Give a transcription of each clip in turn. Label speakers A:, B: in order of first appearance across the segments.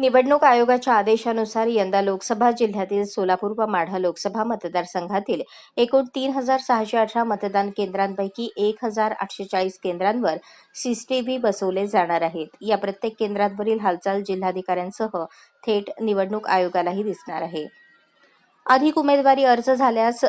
A: निवडणूक आयोगाच्या आदेशानुसार यंदा लोकसभा जिल्ह्यातील सोलापूर व माढा लोकसभा मतदारसंघातील एकूण तीन हजार सहाशे अठरा मतदान केंद्रांपैकी एक हजार आठशे चाळीस केंद्रांवर सीसीटीव्ही बसवले जाणार आहेत. या प्रत्येक केंद्रांवरील हालचाल जिल्हाधिकाऱ्यांसह थेट निवडणूक आयोगालाही दिसणार आहे. अधिक उमेदवारी अर्ज झाल्यास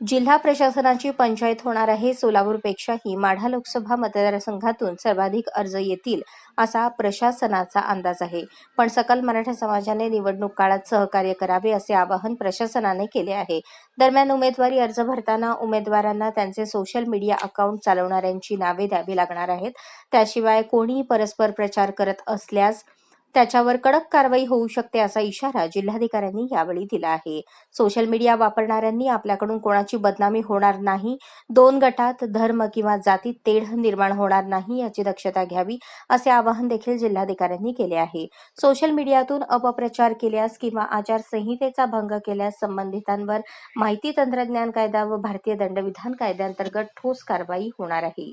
A: जिल्हा प्रशासनाची पंचायत होणार आहे. सोलापूरपेक्षाही माढा लोकसभा मतदारसंघातून सर्वाधिक अर्ज येतील असा प्रशासनाचा अंदाज आहे. पण सकल मराठा समाजाने निवडणूक काळात सहकार्य करावे असे आवाहन प्रशासनाने केले आहे. दरम्यान उमेदवारी अर्ज भरताना उमेदवारांना त्यांचे सोशल मीडिया अकाउंट चालवणाऱ्यांची नावे द्यावी लागणार आहेत. त्याशिवाय कोणीही परस्पर प्रचार करत असल्यास त्याच्यावर कडक कारवाई होऊ शकते असा इशारा जिल्हाधिकाऱ्यांनी यावेळी दिला आहे. सोशल मीडिया वापरणाऱ्यांनी आपल्याकडून कोणाची बदनामी होणार नाही दोन गटात धर्म किंवा जातीत तेढ निर्माण होणार नाही याची दक्षता घ्यावी असे आवाहन देखील जिल्हाधिकाऱ्यांनी केले आहे. सोशल मीडियातून अपप्रचार केल्यास किंवा आचारसंहितेचा भंग केल्यास संबंधितांवर माहिती तंत्रज्ञान कायदा व भारतीय दंडविधान कायद्यांतर्गत ठोस कारवाई होणार आहे.